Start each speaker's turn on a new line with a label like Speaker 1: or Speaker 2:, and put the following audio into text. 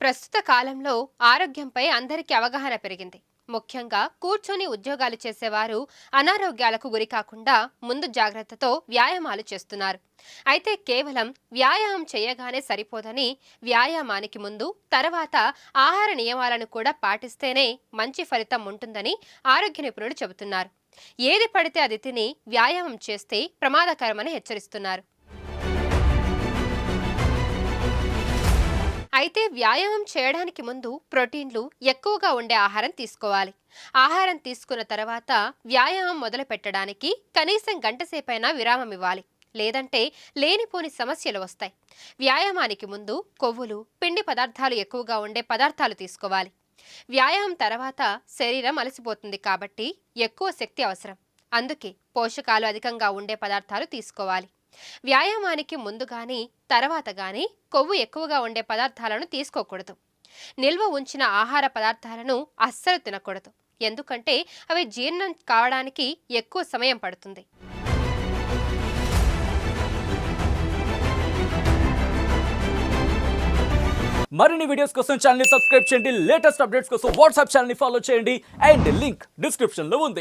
Speaker 1: ప్రస్తుత కాలంలో ఆరోగ్యంపై అందరికీ అవగాహన పెరిగింది. ముఖ్యంగా కూర్చొని ఉద్యోగాలు చేసేవారు అనారోగ్యాలకు గురికాకుండా ముందు జాగ్రత్తతో వ్యాయామాలు చేస్తున్నారు. అయితే కేవలం వ్యాయామం చేయగానే సరిపోదని వ్యాయామానికి ముందు తర్వాత ఆహార నియమాలను కూడా పాటిస్తేనే మంచి ఫలితం ఉంటుందని ఆరోగ్య నిపుణులు చెబుతున్నారు. ఏది పడితే అది తిని వ్యాయామం చేస్తే ప్రమాదకరమని హెచ్చరిస్తున్నారు. అయితే వ్యాయామం చేయడానికి ముందు ప్రోటీన్లు ఎక్కువగా ఉండే ఆహారం తీసుకోవాలి. ఆహారం తీసుకున్న తర్వాత వ్యాయామం మొదలు పెట్టడానికి కనీసం గంటసేపైనా విరామం ఇవ్వాలి. లేదంటే లేనిపోని సమస్యలు వస్తాయి. వ్యాయామానికి ముందు కొవ్వులు పిండి పదార్థాలు ఎక్కువగా ఉండే పదార్థాలు తీసుకోవాలి. వ్యాయామం తర్వాత శరీరం అలసిపోతుంది కాబట్టి ఎక్కువ శక్తి అవసరం. అందుకే పోషకాలు అధికంగా ఉండే పదార్థాలు తీసుకోవాలి. వ్యాయామానికి ముందు కానీ తర్వాత కానీ కొవ్వు ఎక్కువగా ఉండే పదార్థాలను తీసుకోకూడదు. నిల్వ ఉంచిన ఆహార పదార్థాలను అస్సలు తినకూడదు. ఎందుకంటే అవి జీర్ణం కావడానికి ఎక్కువ సమయం పడుతుంది.
Speaker 2: మరిన్ని వీడియోస్ కోసం ఛానల్ సబ్స్క్రైబ్ చేయండి. లేటెస్ట్ అప్డేట్స్ కోసం వాట్సాప్ ఛానల్ ఫాలో చేయండి. అండ్ లింక్ డిస్క్రిప్షన్లో ఉంది.